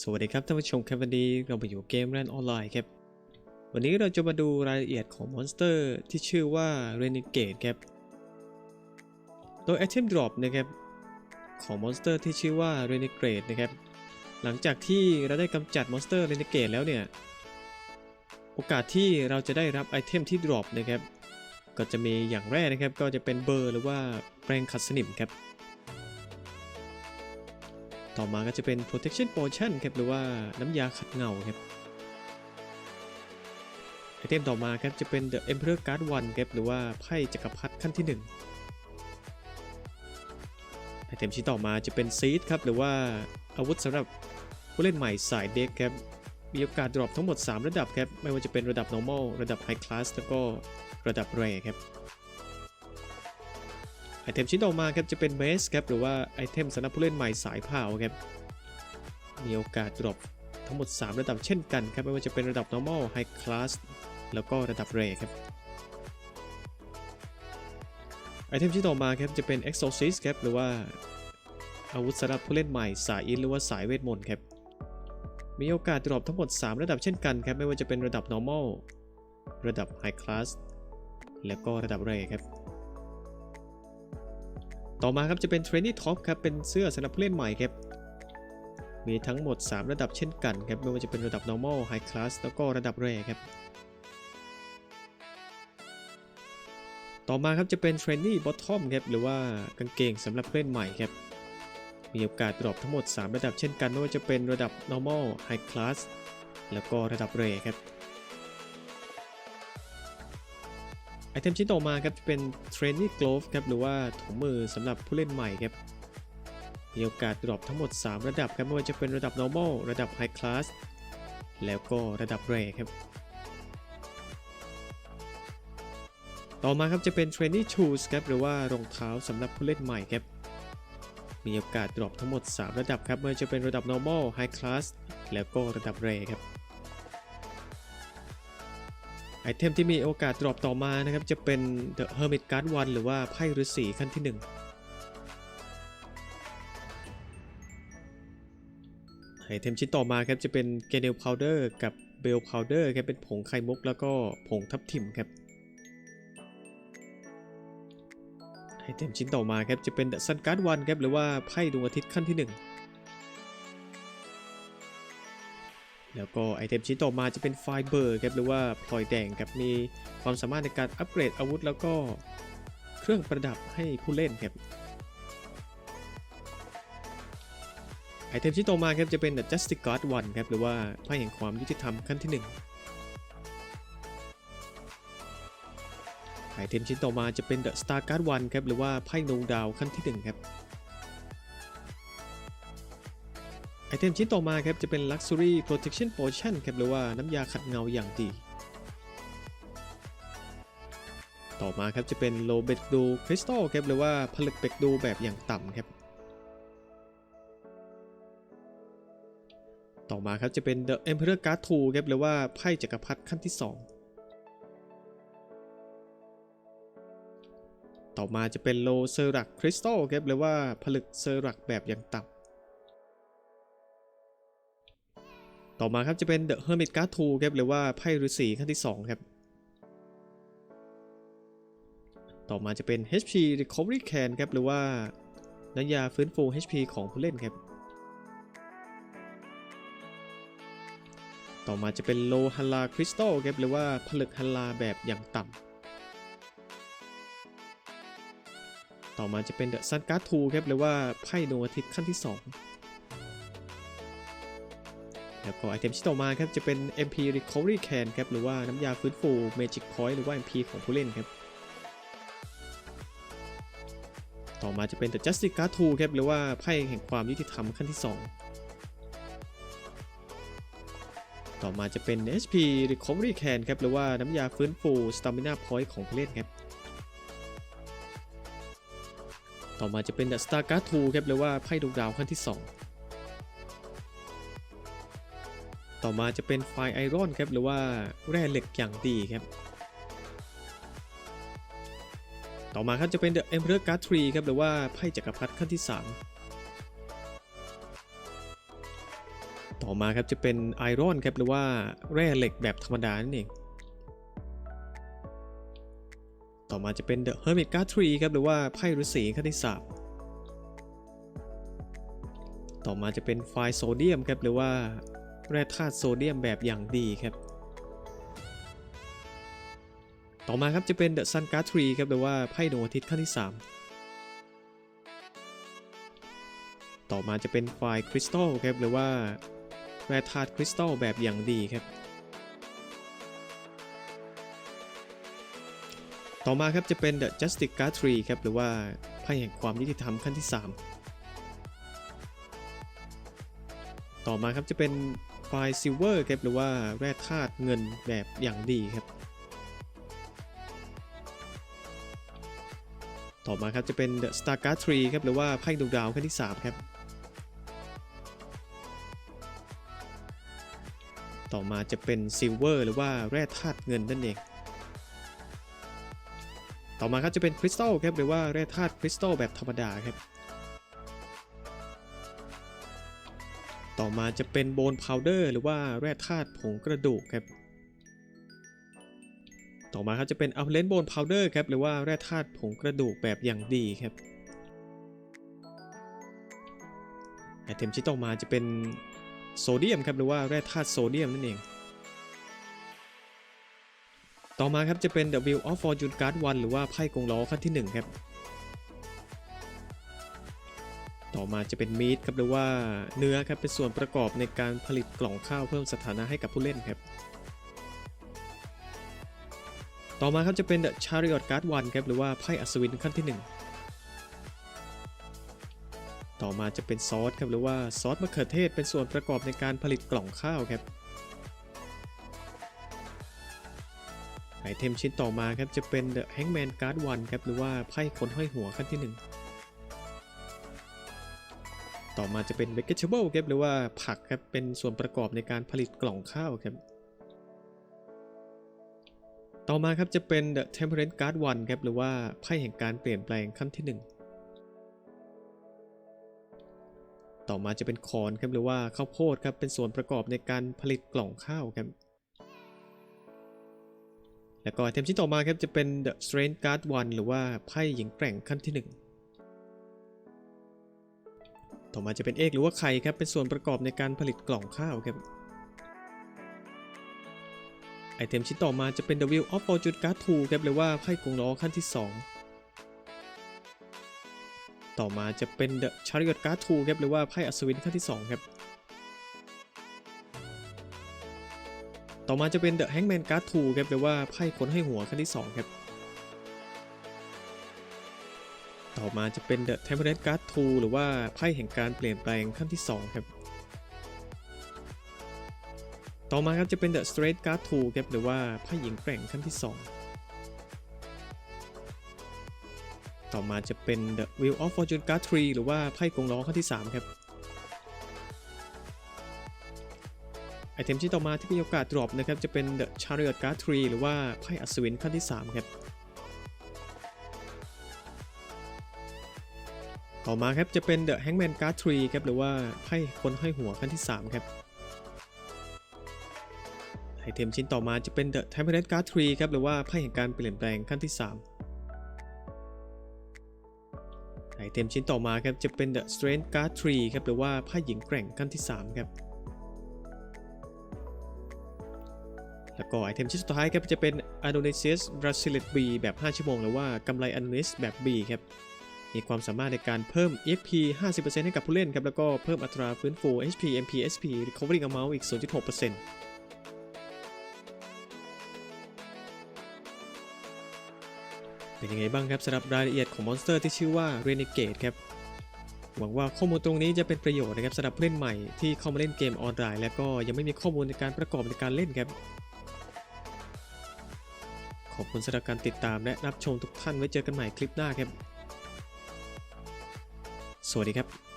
สวัสดีครับท่านผู้ชมครับวันนี้เราไปอยู่เกมแรนออนไลน์ครับ วันนี้เราจะมาดูรายละเอียดของมอนสเตอร์ที่ชื่อว่า Renegade ครับ โดย Item Drop นะครับของมอนสเตอร์ที่ชื่อว่า Renegade นะครับ หลังจากที่เราได้กำจัดมอนสเตอร์ Renegade แล้วเนี่ย โอกาสที่เราจะได้รับไอเทมที่ Drop นะครับ ก็จะมีอย่างแรกนะครับก็จะเป็นเบอร์หรือว่าแปรงขัดสนิมครับ ต่อมาก็จะเป็น protection potion ครับหรือว่าน้ำยาขัดเงาครับไอเทมต่อมาครับจะเป็น the emperor card 1ครับหรือว่าไพ่จักรพรรดิขั้นที่ 1 ไอเทมชิ้นต่อมาจะเป็น seed ครับหรือว่าอาวุธสำหรับผู้เล่นใหม่สายเด็กครับมีโอกาสดรอปทั้งหมด 3 ระดับครับไม่ว่าจะเป็นระดับ normal ระดับ high class แล้วก็ระดับ rare ครับ ไอเทมชิ้นต่อมาครับจะเป็นเมสครับหรือว่าไอเทมสำหรับผู้เล่นใหม่สายเผาครับมีโอกาสดรอปทั้งหมด 3 ระดับเช่นกันครับไม่ว่าจะเป็นระดับ normal high class แล้วก็ระดับ rare ครับไอเทมชิ้นต่อมาครับจะเป็น exorcist ครับหรือว่าอาวุธสำหรับผู้เล่นใหม่สายอินหรือว่าสายเวทมนต์ครับมีโอกาสดรอปทั้งหมด 3 ระดับเช่นกันครับไม่ว่าจะเป็นระดับ normal ระดับ high class แล้วก็ระดับ rare ครับ ต่อมาครับจะเป็น Training Top ครับเป็นเสื้อสำหรับผู้เล่นใหม่ครับมีทั้งหมด 3 ระดับเช่นกันครับไม่ว่าจะเป็นระดับ normal high class แล้วก็ระดับ rare ครับต่อมาครับจะเป็น Trainee Bottom ครับหรือว่ากางเกงสำหรับผู้เล่นใหม่ครับมีโอกาสดรอปทั้งหมด 3 ระดับเช่นกันไม่ว่าจะเป็นระดับ normal high class แล้วก็ระดับ rare ครับ ไอเทมชิ้นต่อมาครับจะเป็น Training Glove ครับหรือว่าถุงมือสำหรับผู้เล่นใหม่ครับมีโอกาสดรอปทั้งหมด 3 ระดับครับไม่ว่าจะเป็นระดับ normal ระดับ high class แล้วก็ระดับ rare ครับ ต่อมาครับจะเป็น Training Shoes ครับหรือว่ารองเท้าสำหรับผู้เล่นใหม่ครับมีโอกาสดรอปทั้งหมด 3 ระดับครับไม่ว่าจะเป็นระดับ normal high class แล้วก็ระดับ rare ครับ ไอเทมที่มีโอกาสดรอปต่อมานะครับ จะเป็น The Hermit Card 1 หรือว่าไพ่ฤาษีขั้นที่ 1 ไอเทมชิ้นต่อมาครับ จะเป็น g e n e l Powder กับ Bell Powder ครับ เป็นผงไข่มุก แล้วก็ผงทับทิมครับ ไอเทมชิ้นต่อมาครับ จะเป็น The Sun Card 1 ครับ หรือว่าไพ่ดวงอาทิตย์ขั้นที่ 1 แล้วก็ไอเทมชิ้นต่อมาจะเป็นไฟเบอร์ครับหรือว่าพลอยแดงครับมีความสามารถในการอัปเกรดอาวุธ แล้วก็เครื่องประดับให้ผู้เล่นครับไอเทมชิ้นต่อมาครับจะเป็น The Justice Guard 1ครับหรือว่าไพ่แห่งความยุติธรรมขั้นที่ 1 ไอเทมชิ้นต่อมาจะเป็น The Star Guard 1ครับหรือว่าไพ่ดวงดาวขั้นที่ 1 ครับ ไอเทมชิ้นต่อมาครับจะเป็น Luxury Protection Potion ครับหรือว่าน้ำยาขัดเงาอย่างดี ต่อมาครับจะเป็น Low b e d d o Crystal ครับหรือว่าผลึกเบกดูแบบอย่างต่ำครับ ต่อมาครับจะเป็น The Emperor Card 2ครับหรือว่าไพ่จักรพรรดิขั้นที่ 2 ต่อมาจะเป็น Low s e r a c Crystal ครับหรือว่าผลึกเซอรักแบบอย่างต่ำ ต่อมาครับจะเป็น The Hermit Card 2ครับหรือว่าไพ่ฤาษีขั้นที่ 2 ครับ ต่อมาจะเป็น HP Recovery Can ครับหรือว่าน้ำยาฟื้นฟู HP ของผู้เล่นครับ ต่อมาจะเป็น Low Hala Crystal ครับหรือว่าผลึกฮัลลาแบบอย่างต่ำ ต่อมาจะเป็น The Sun Card 2ครับหรือว่าไพ่ดวงอาทิตย์ขั้นที่ 2 แล้วก็ไอเทมชิ้นต่อมาครับจะเป็น MP Recovery Can ครับหรือว่าน้ำยาฟื้นฟู Magic Point หรือว่า MP ของผู้เล่นครับต่อมาจะเป็น The Justice Card 2ครับหรือว่าไพ่แห่งความยุติธรรมขั้นที่ 2 ต่อมาจะเป็น HP Recovery Can ครับหรือว่าน้ำยาฟื้นฟู Stamina Point ของผู้เล่นครับต่อมาจะเป็น The Star Card 2ครับหรือว่าไพ่ดวงดาวขั้นที่ 2 ต่อมาจะเป็นไฟไอรอนครับหรือว่าแร่เหล็กอย่างดีครับต่อมาครับจะเป็น The Emperor Card 3ครับหรือว่าไพ่จักรพรรดิขั้นที่ 3 ต่อมาครับจะเป็นไอรอนครับหรือว่าแร่เหล็กแบบธรรมดานั่นเอง ต่อมาจะเป็น The Hermit Card Tree ครับหรือว่าไพ่ฤาษีขั้นที่สามต่อมาจะเป็นไฟโซเดียมครับหรือว่า แร่ธาตุโซเดียมแบบอย่างดีครับต่อมาครับจะเป็น The Sun Card Tree ครับหรือว่าไพ่ดวงอาทิตย์ขั้นที่ 3 ต่อมาจะเป็นไฟล์คริสตัลครับหรือว่าแร่ธาตุคริสตัลแบบอย่างดีครับ ต่อมาครับจะเป็น The Justice Card Tree ครับหรือว่าไพ่แห่งความยุติธรรมขั้นที่ 3 ต่อมาครับจะเป็น ไฟซิลเวอร์ครับหรือว่าแร่ธาตุเงินแบบอย่างดีครับ ต่อมาครับจะเป็น The Star Card Tree ครับหรือว่าไพ่ดวงดาวขั้นที่ 3 ครับ ต่อมาจะเป็นซิลเวอร์หรือว่าแร่ธาตุเงินนั่นเอง ต่อมาครับจะเป็นคริสตัลครับหรือว่าแร่ธาตุคริสตัลแบบธรรมดาครับ ต่อมาจะเป็นโบนพาวเดอร์หรือว่าแร่ธาตุผงกระดูกครับ ต่อมาครับจะเป็นอัลเลนโบนพาวเดอร์ครับหรือว่าแร่ธาตุผงกระดูกแบบอย่างดีครับไอเทมชิ้นต่อมาจะเป็นโซเดียมครับหรือว่าแร่ธาตุโซเดียมนั่นเองต่อมาครับจะเป็น The Wheel of Fortune Card 1หรือว่าไพ่กงล้อขั้นที่1ครับ ต่อมาจะเป็นมีดครับหรือว่าเนื้อครับเป็นส่วนประกอบในการผลิตกล่องข้าวเพิ่มสถานะให้กับผู้เล่นครับ ต่อมาครับจะเป็น The Chariot Card 1ครับหรือว่าไพ่อัศวินขั้นที่ 1 ต่อมาจะเป็นซอสครับหรือว่าซอสมะเขือเทศเป็นส่วนประกอบในการผลิตกล่องข้าวครับไอเทมชิ้นต่อมาครับจะเป็น The Hangman Card 1ครับหรือว่าไพ่คนห้อยหัวขั้นที่ 1 ต่อมาจะเป็น Vegetable ครับหรือว่าผักครับเป็นส่วนประกอบในการผลิตกล่องข้าวครับ ต่อมาครับจะเป็น The Temperance Card 1ครับหรือว่าไพ่แห่งการเปลี่ยนแปลงขั้นที่ 1 ต่อมาจะเป็นคอนครับหรือว่าข้าวโพดครับเป็นส่วนประกอบในการผลิตกล่องข้าวครับแล้วก็ไอเทมชิ้นต่อมาครับจะเป็น The Strength Card 1หรือว่าไพ่หญิงแกร่งขั้นที่ 1 ต่อมาจะเป็นเอกหรือว่าไข่ครับเป็นส่วนประกอบในการผลิตกล่องข้าวครับไอเทมชิ้นต่อมาจะเป็น The Wheel of Fortune Card 2ครับหรือว่าไพ่กงล้อขั้นที่ 2 ต่อมาจะเป็น The Chariot Card 2ครับหรือว่าไพ่อัศวินขั้นที่ 2 ครับ ต่อมาจะเป็น The Hangman Card 2ครับหรือว่าไพ่คนให้หัวขั้นที่ 2 ครับ ต่อมาจะเป็น The Temperance Card 2 หรือว่าไพ่แห่งการเปลี่ยนแปลงขั้นที่ 2 ครับ ต่อมาครับจะเป็น The Straight Card 2 ครับหรือว่าไพ่หญิงแกร่งขั้นที่ 2 ต่อมาจะเป็น The Wheel of Fortune Card 3 หรือว่าไพ่กงล้อขั้นที่ 3 ครับไอเทมที่ต่อมาที่มีโอกาสดรอปนะครับจะเป็น The Chariot Card 3 หรือว่าไพ่อัศวินขั้นที่ 3 ครับ ต่อมาครับจะเป็น The Hangman Card 3ครับหรือว่าไพ่คนห้อยหัวขั้นที่ 3 ครับไอเทมชิ้นต่อมาจะเป็น The Temperance Card 3ครับหรือว่าไพ่แห่งการเปลี่ยนแปลงขั้นที่ 3 ไอเทมชิ้นต่อมาครับจะเป็น The Strength Card 3ครับหรือว่าไพ่หญิงแกร่งขั้นที่ 3 ครับ แล้วก็ไอเทมชิ้นสุดท้ายครับจะเป็น Adonisius Bracelet B แบบ 5 ชั่วโมง หรือว่ากำไร Adonis แบบ B ครับ มีความสามารถในการเพิ่ม EXP 50%ให้กับผู้เล่นครับ แล้วก็เพิ่มอัตราฟื้นฟู HP MP SP Recovering Amount อีก 0.6%เป็นยังไงบ้างครับสำหรับรายละเอียดของมอนสเตอร์ที่ชื่อว่า Renegade ครับ หวังว่าข้อมูลตรงนี้จะเป็นประโยชน์นะครับสำหรับผู้เล่นใหม่ที่เข้ามาเล่นเกมออนไลน์ และก็ยังไม่มีข้อมูลในการประกอบในการเล่นครับขอบคุณสำหรับการติดตามและรับชมทุกท่านไว้เจอกันใหม่คลิปหน้าครับ สวัสดีครับ